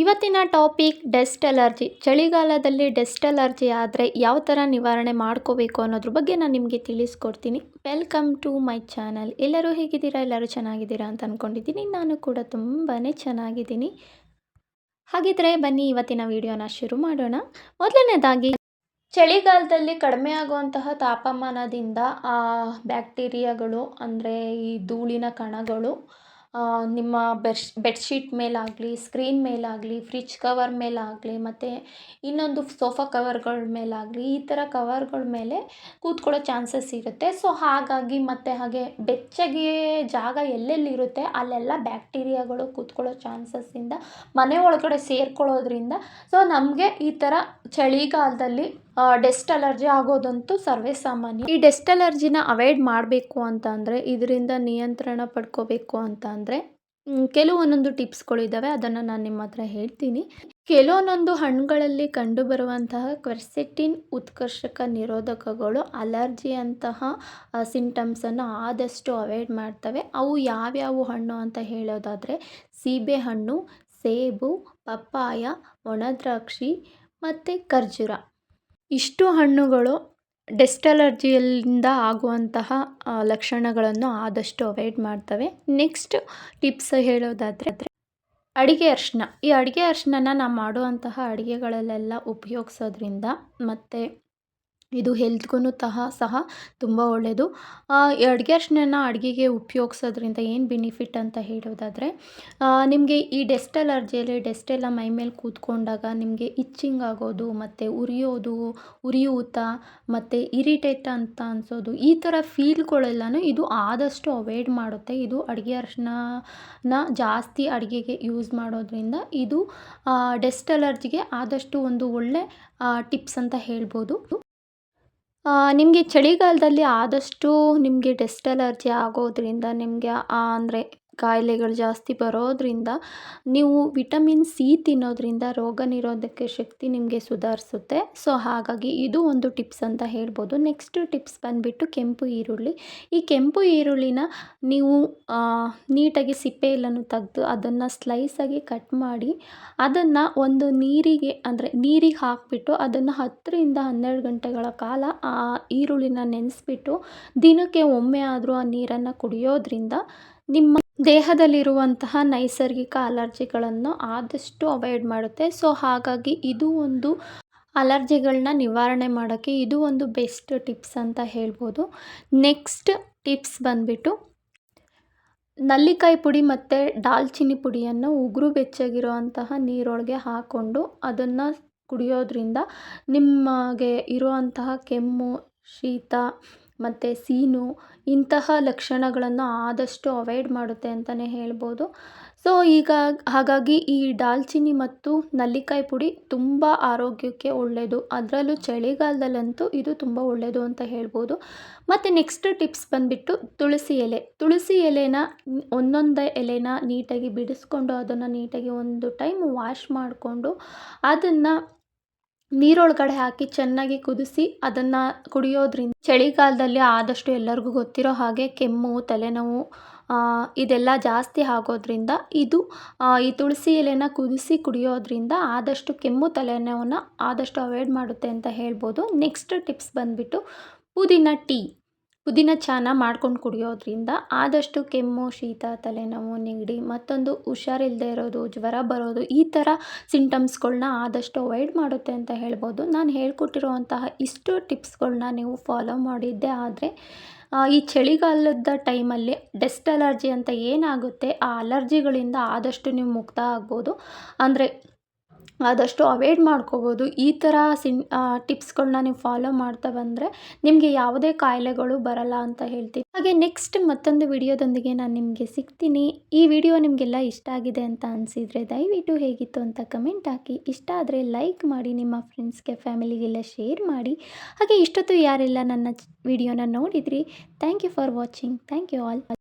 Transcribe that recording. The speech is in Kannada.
ಇವತ್ತಿನ ಟಾಪಿಕ್ ಡಸ್ಟ್ ಅಲರ್ಜಿ. ಚಳಿಗಾಲದಲ್ಲಿ ಡಸ್ಟ್ ಅಲರ್ಜಿ ಆದರೆ ಯಾವ ಥರ ನಿವಾರಣೆ ಮಾಡ್ಕೋಬೇಕು ಅನ್ನೋದ್ರ ಬಗ್ಗೆ ನಾನು ನಿಮಗೆ ತಿಳಿಸ್ಕೊಡ್ತೀನಿ. ವೆಲ್ಕಮ್ ಟು ಮೈ ಚಾನಲ್ ಎಲ್ಲರೂ ಹೇಗಿದ್ದೀರಾ? ಎಲ್ಲರೂ ಚೆನ್ನಾಗಿದ್ದೀರಾ ಅಂತ ಅಂದ್ಕೊಂಡಿದ್ದೀನಿ ನಾನು ಕೂಡ ತುಂಬಾ ಚೆನ್ನಾಗಿದ್ದೀನಿ. ಹಾಗಿದ್ರೆ ಬನ್ನಿ ಇವತ್ತಿನ ವಿಡಿಯೋನ ಶುರು ಮಾಡೋಣ. ಮೊದಲನೇದಾಗಿ, ಚಳಿಗಾಲದಲ್ಲಿ ಕಡಿಮೆ ಆಗುವಂತಹ ತಾಪಮಾನದಿಂದ ಬ್ಯಾಕ್ಟೀರಿಯಾಗಳು ಅಂದರೆ ಈ ಧೂಳಿನ ಕಣಗಳು ನಿಮ್ಮ ಬೆಶ್ ಬೆಡ್ಶೀಟ್ ಮೇಲಾಗಲಿ, ಸ್ಕ್ರೀನ್ ಮೇಲಾಗಲಿ ಫ್ರಿಜ್ ಕವರ್ ಮೇಲಾಗಲಿ, ಮತ್ತು ಇನ್ನೊಂದು ಸೋಫಾ ಕವರ್ಗಳ ಮೇಲಾಗಲಿ, ಈ ಥರ ಕವರ್ಗಳ ಮೇಲೆ ಕೂತ್ಕೊಳ್ಳೋ ಚಾನ್ಸಸ್ ಇರುತ್ತೆ. ಸೊ, ಹಾಗಾಗಿ ಮತ್ತು ಹಾಗೆ ಬೆಚ್ಚಗೆ ಜಾಗ ಎಲ್ಲೆಲ್ಲಿರುತ್ತೆ, ಅಲ್ಲೆಲ್ಲ ಬ್ಯಾಕ್ಟೀರಿಯಾಗಳು ಕೂತ್ಕೊಳ್ಳೋ ಚಾನ್ಸಸ್ಸಿಂದ ಮನೆ ಒಳಗಡೆ ಸೇರ್ಕೊಳ್ಳೋದ್ರಿಂದ, ಸೊ, ನಮಗೆ ಈ ಥರ ಚಳಿಗಾಲದಲ್ಲಿ ಡೆಸ್ಟ್ ಅಲರ್ಜಿ ಆಗೋದಂತೂ ಸರ್ವೇ ಸಾಮಾನ್ಯ. ಈ ಡೆಸ್ಟ್ ಅಲರ್ಜಿನ ಅವಾಯ್ಡ್ ಮಾಡಬೇಕು ಅಂತ ಅಂದರೆ ಇದರಿಂದ ನಿಯಂತ್ರಣ ಪಡ್ಕೋಬೇಕು ಅಂತ ಅಂದರೆ ಕೆಲವೊಂದೊಂದು ಟಿಪ್ಸ್ಗಳಿದ್ದಾವೆ ಅದನ್ನು ನಾನು ನಿಮ್ಮ ಹತ್ರ ಹೇಳ್ತೀನಿ. ಕೆಲವೊಂದೊಂದು ಹಣ್ಣುಗಳಲ್ಲಿ ಕಂಡುಬರುವಂತಹ ಕ್ವೆರ್ಸೆಟಿನ್ ಉತ್ಕರ್ಷಕ ನಿರೋಧಕಗಳು ಅಲರ್ಜಿಯಂತಹ ಸಿಂಟಮ್ಸನ್ನು ಆದಷ್ಟು ಅವಾಯ್ಡ್ ಮಾಡ್ತವೆ. ಅವು ಯಾವ್ಯಾವ ಹಣ್ಣು ಅಂತ ಹೇಳೋದಾದರೆ ಸೀಬೆಹಣ್ಣು ಸೇಬು, ಪಪ್ಪಾಯ, ಒಣದ್ರಾಕ್ಷಿ ಮತ್ತು ಖರ್ಜೂರ. ಇಷ್ಟು ಹಣ್ಣುಗಳು ಡೆಸ್ಟ್ ಅಲರ್ಜಿಯಿಂದ ಆಗುವಂತಹ ಲಕ್ಷಣಗಳನ್ನು ಆದಷ್ಟು ಅವಾಯ್ಡ್ ಮಾಡ್ತವೆ. ನೆಕ್ಸ್ಟ್ ಟಿಪ್ಸ್ ಹೇಳೋದಾದರೆ, ಅಡುಗೆ ಅರಿಶಿನ. ಈ ಅಡುಗೆ ಅರಿಶಿನ ನಾವು ಮಾಡುವಂತಹ ಅಡುಗೆಗಳಲ್ಲೆಲ್ಲ ಉಪಯೋಗ್ಸೋದ್ರಿಂದ ಮತ್ತು ಇದು ಹೆಲ್ತ್ಗೂ ತಹ, ಸಹ ತುಂಬ ಒಳ್ಳೆಯದು ಅಡುಗೆ ಅರಿಶಿನ ಅಡುಗೆಗೆ ಉಪಯೋಗ್ಸೋದ್ರಿಂದ ಏನು ಬೆನಿಫಿಟ್ ಅಂತ ಹೇಳೋದಾದರೆ ನಿಮಗೆ ಈ ಡೆಸ್ಟ್ ಅಲರ್ಜಿಯಲ್ಲಿ ಡೆಸ್ಟ್ ಎಲ್ಲ ಮೈ ಮೇಲೆ ಕೂತ್ಕೊಂಡಾಗ ನಿಮಗೆ ಇಚ್ಚಿಂಗ್ ಆಗೋದು, ಮತ್ತು ಉರಿಯೋದು, ಉರಿಯೂತ, ಮತ್ತು ಇರಿಟೇಟ್ ಅಂತ ಅನ್ಸೋದು, ಈ ಥರ ಫೀಲ್ಗಳೆಲ್ಲನೂ ಇದು ಆದಷ್ಟು ಅವಾಯ್ಡ್ ಮಾಡುತ್ತೆ. ಇದು ಅಡುಗೆ ಅರಿಶಿನ ಜಾಸ್ತಿ ಅಡುಗೆಗೆ ಯೂಸ್ ಮಾಡೋದ್ರಿಂದ ಇದು ಡೆಸ್ಟ್ ಅಲರ್ಜಿಗೆ ಆದಷ್ಟು ಒಂದು ಒಳ್ಳೆ ಟಿಪ್ಸ್ ಅಂತ ಹೇಳ್ಬೋದು. ನಿಮಗೆ ಚಳಿಗಾಲದಲ್ಲಿ ಆದಷ್ಟು ನಿಮಗೆ ಡೆಸ್ಟ್ ಅಲರ್ಜಿ ಆಗೋದ್ರಿಂದ ನಿಮಗೆ ಅಂದರೆ ಕಾಯಿಲೆಗಳು ಜಾಸ್ತಿ ಬರೋದರಿಂದ ನೀವು ವಿಟಮಿನ್ ಸಿ ತಿನ್ನೋದ್ರಿಂದ ರೋಗ ನಿರೋಧಕ ಶಕ್ತಿ ನಿಮಗೆ ಸುಧಾರಿಸುತ್ತೆ. ಸೊ, ಹಾಗಾಗಿ ಇದು ಒಂದು ಟಿಪ್ಸ್ ಅಂತ ಹೇಳ್ಬೋದು. ನೆಕ್ಸ್ಟ್ ಟಿಪ್ಸ್ ಬಂದುಬಿಟ್ಟು ಕೆಂಪು ಈರುಳ್ಳಿ. ಈ ಕೆಂಪು ಈರುಳ್ಳಿನ ನೀವು ನೀಟಾಗಿ ಸಿಪ್ಪೆ ತೆಗೆದು ತೆಗ್ದು ಅದನ್ನು ಸ್ಲೈಸಾಗಿ ಕಟ್ ಮಾಡಿ ಅದನ್ನು ಒಂದು ನೀರಿಗೆ, ಅಂದರೆ ನೀರಿಗೆ ಹಾಕಿಬಿಟ್ಟು ಅದನ್ನು ಹತ್ತರಿಂದ ಹನ್ನೆರಡು ಗಂಟೆಗಳ ಕಾಲ ಆ ಈರುಳ್ಳಿನ ನೆನೆಸ್ಬಿಟ್ಟು ದಿನಕ್ಕೆ ಒಮ್ಮೆ ಆದರೂ ಆ ನೀರನ್ನು ಕುಡಿಯೋದ್ರಿಂದ ನಿಮ್ಮ ದೇಹದಲ್ಲಿರುವಂತಹ ನೈಸರ್ಗಿಕ ಅಲರ್ಜಿಗಳನ್ನು ಆದಷ್ಟು ಅವಾಯ್ಡ್ ಮಾಡುತ್ತೆ. ಸೊ, ಹಾಗಾಗಿ ಇದು ಒಂದು ಅಲರ್ಜಿಗಳನ್ನ ನಿವಾರಣೆ ಮಾಡೋಕ್ಕೆ ಇದು ಒಂದು ಬೆಸ್ಟ್ ಟಿಪ್ಸ್ ಅಂತ ಹೇಳ್ಬೋದು. ನೆಕ್ಸ್ಟ್ ಟಿಪ್ಸ್ ಬಂದುಬಿಟ್ಟು, ನಲ್ಲಿಕಾಯಿ ಪುಡಿ ಮತ್ತು ದಾಲ್ಚಿನ್ನಿ ಪುಡಿಯನ್ನು ಉಗುರು ಬೆಚ್ಚಗಿರುವಂತಹ ನೀರೊಳಗೆ ಹಾಕ್ಕೊಂಡು ಅದನ್ನು ಕುಡಿಯೋದ್ರಿಂದ ನಿಮಗೆ ಇರುವಂತಹ ಕೆಮ್ಮು, ಶೀತ ಮತ್ತು ಸೀನು ಇಂತಹ ಲಕ್ಷಣಗಳನ್ನು ಆದಷ್ಟು ಅವಾಯ್ಡ್ ಮಾಡುತ್ತೆ ಅಂತಲೇ ಹೇಳ್ಬೋದು. ಸೊ ಈಗ ಹಾಗಾಗಿ ಈ ದಾಲ್ಚಿನ್ನಿ ಮತ್ತು ನಲ್ಲಿಕಾಯಿ ಪುಡಿ ತುಂಬ ಆರೋಗ್ಯಕ್ಕೆ ಒಳ್ಳೆಯದು ಅದರಲ್ಲೂ ಚಳಿಗಾಲದಲ್ಲಂತೂ ಇದು ತುಂಬ ಒಳ್ಳೆಯದು ಅಂತ ಹೇಳ್ಬೋದು. ಮತ್ತು ನೆಕ್ಸ್ಟ್ ಟಿಪ್ಸ್ ಬಂದುಬಿಟ್ಟು ತುಳಸಿ ಎಲೆ. ತುಳಸಿ ಎಲೆನ ಒಂದೊಂದೇ ಎಲೆನ ನೀಟಾಗಿ ಬಿಡಿಸ್ಕೊಂಡು ಅದನ್ನು ನೀಟಾಗಿ ಒಂದು ಟೈಮ್ ವಾಶ್ ಮಾಡಿಕೊಂಡು ಅದನ್ನು ನೀರೊಳಗಡೆ ಹಾಕಿ ಚೆನ್ನಾಗಿ ಕುದಿಸಿ ಅದನ್ನು ಕುಡಿಯೋದ್ರಿಂದ ಚಳಿಗಾಲದಲ್ಲಿ ಆದಷ್ಟು ಎಲ್ಲರಿಗೂ ಗೊತ್ತಿರೋ ಹಾಗೆ ಕೆಮ್ಮು, ತಲೆನೋವು ಇದೆಲ್ಲ ಜಾಸ್ತಿ ಆಗೋದ್ರಿಂದ ಇದು ಈ ತುಳಸಿ ಎಲೆನ ಕುದಿಸಿ ಕುಡಿಯೋದ್ರಿಂದ ಆದಷ್ಟು ಕೆಮ್ಮು, ತಲೆನೋವನ್ನ ಆದಷ್ಟು ಅವಾಯ್ಡ್ ಮಾಡುತ್ತೆ ಅಂತ ಹೇಳ್ಬೋದು. ನೆಕ್ಸ್ಟ್ ಟಿಪ್ಸ್ ಬಂದುಬಿಟ್ಟು ಪುದೀನ ಟೀ. ಪುದೀನ ಚಾನ ಮಾಡ್ಕೊಂಡು ಕುಡಿಯೋದ್ರಿಂದ ಆದಷ್ಟು ಕೆಮ್ಮು, ಶೀತ, ತಲೆನೋವು ನೆಗಡಿ ಮತ್ತೊಂದು ಹುಷಾರಿಲ್ಲದೆ ಇರೋದು, ಜ್ವರ ಬರೋದು ಈ ಥರ ಸಿಂಟಮ್ಸ್ಗಳನ್ನ ಆದಷ್ಟು ಅವಾಯ್ಡ್ ಮಾಡುತ್ತೆ ಅಂತ ಹೇಳ್ಬೋದು. ನಾನು ಹೇಳ್ಕೊಟ್ಟಿರುವಂತಹ ಇಷ್ಟು ಟಿಪ್ಸ್ಗಳನ್ನ ನೀವು ಫಾಲೋ ಮಾಡಿದ್ದೆ ಆದರೆ ಈ ಚಳಿಗಾಲದ ಟೈಮಲ್ಲಿ ಡೆಸ್ಟ್ ಅಲರ್ಜಿ ಅಂತ ಏನಾಗುತ್ತೆ, ಆ ಅಲರ್ಜಿಗಳಿಂದ ಆದಷ್ಟು ನೀವು ಮುಕ್ತ ಆಗ್ಬೋದು. ಅಂದರೆ ಆದಷ್ಟು ಅವಾಯ್ಡ್ ಮಾಡ್ಕೋಬೋದು. ಈ ಥರ ಸಿನ್ ಟಿಪ್ಸ್ಗಳನ್ನ ನೀವು ಫಾಲೋ ಮಾಡ್ತಾ ಬಂದರೆ ನಿಮಗೆ ಯಾವುದೇ ಕಾಯಿಲೆಗಳು ಬರಲ್ಲ ಅಂತ ಹೇಳ್ತೀನಿ. ಹಾಗೆ ನೆಕ್ಸ್ಟ್ ಮತ್ತೊಂದು ವಿಡಿಯೋದೊಂದಿಗೆ ನಾನು ನಿಮಗೆ ಸಿಗ್ತೀನಿ. ಈ ವಿಡಿಯೋ ನಿಮಗೆಲ್ಲ ಇಷ್ಟ ಆಗಿದೆ ಅಂತ ಅನಿಸಿದರೆ ದಯವಿಟ್ಟು ಹೇಗಿತ್ತು ಅಂತ ಕಮೆಂಟ್ ಹಾಕಿ. ಇಷ್ಟ ಆದರೆ ಲೈಕ್ ಮಾಡಿ, ನಿಮ್ಮ ಫ್ರೆಂಡ್ಸ್ಗೆ ಫ್ಯಾಮಿಲಿಗೆಲ್ಲ ಶೇರ್ ಮಾಡಿ. ಹಾಗೆ ಇಷ್ಟೊತ್ತು ಯಾರೆಲ್ಲ ನನ್ನ ವಿಡಿಯೋನ ನೋಡಿದ್ರಿ thank you for watching thank you all